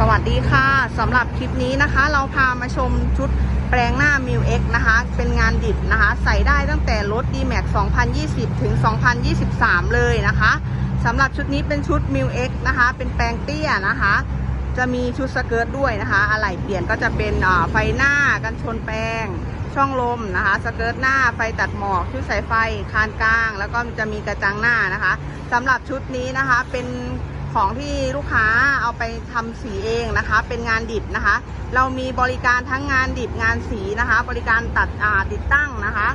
สวัสดีค่ะสำหรับคลิปนี้นะคะ เราพามาชมชุดแปลงหน้า m ิว X นะคะ เป็นงานดิบนะคะ ใส่ได้ตั้งแต่รถ D-Max 2020 ถึง 2023 เลยนะคะสำหรับชุดนี้เป็นชุด m ิว X นะคะ เป็นแปลงเตี้ยนะคะ จะมีชุดสเกิร์ตด้วยนะคะอะไหล่เปลี่ยนก็จะเป็นไฟหน้ากันชนแปลง ช่องลมนะคะ สเกิร์ตหน้าไฟตัดหมอกชุดสายไฟคานกลาง แล้วก็จะมีกระจังหน้านะคะสำหรับชุดนี้นะคะเป็น ของที่ลูกค้าเอาไปทำสีเองนะคะ เป็นงานดิบนะคะ เรามีบริการทั้งงานดิบงานสีนะคะ บริการตัดติดตั้งนะคะ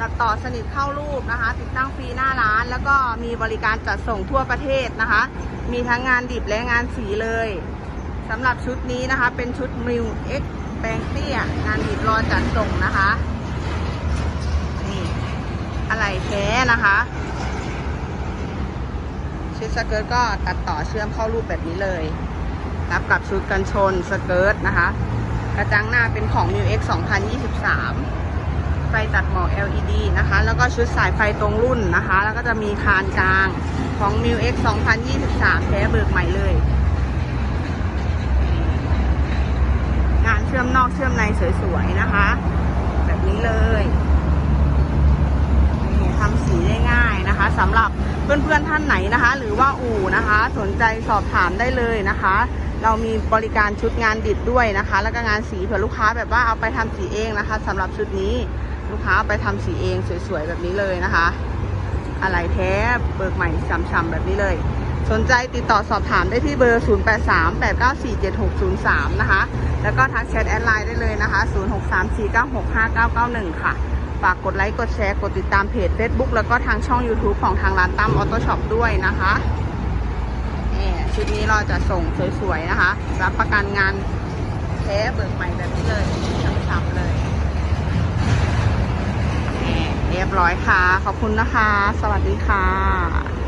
ตัดต่อสนิทเข้ารูปนะคะ ติดตั้งฟรีหน้าร้าน แล้วก็มีบริการจัดส่งทั่วประเทศนะคะ มีทั้งงานดิบและงานสีเลยสำหรับชุดนี้นะคะ เป็นชุดมิวเอ็กแปลงเตี้ยงานดิบรอจัดส่งนะคะนี่อะไรแท้นะคะ ชุดสเกิร์ตก็ตัดต่อเชื่อมเข้ารูปแบบนี้เลยรับกับชุดกันชนสเกิร์ตนะคะ กระจังหน้าเป็นของ m ิว X 2023 ไฟตัดหมอก LED นะคะ แล้วก็ชุดสายไฟตรงรุ่นนะคะ แล้วก็จะมีคานกลางของ m ิว X 2023แท้เบิกใหม่เลย งานเชื่อมนอกเชื่อมในสวยๆนะคะ แบบนี้เลยนี่ทำสีได้ง่ายนะคะ สำหรับเพื่อนๆท่านไหนนะคะ หรือว่าอู่นะคะ สนใจสอบถามได้เลยนะคะ เรามีบริการชุดงานดิบด้วยนะคะ แล้วก็งานสีเผื่อลูกค้าแบบว่าเอาไปทำสีเองนะคะสำหรับชุดนี้ลูกค้าเอาไปทำสีเองสวยๆแบบนี้เลยนะคะ อะไรแท้เบิกใหม่ช้ำๆแบบนี้เลย สนใจติดต่อสอบถามได้ที่เบอร์ 0838947603 นะคะ แล้วก็ทักแชทแอดไลน์ได้เลยนะคะ 0634965991 ค่ะ ฝากกดไลค์กดแชร์กดติดตามเพจ Facebook แล้วก็ทางช่อง YouTube ของทางร้านตั้มออโต้ช็อปด้วยนะคะนี่ชุดนี้เราจะส่งสวยๆนะคะ รับประกันงานแท้เบิกใหม่แบบนี้เลยช้ำๆเลยนี่เรียบร้อยค่ะ ขอบคุณนะคะ สวัสดีค่ะ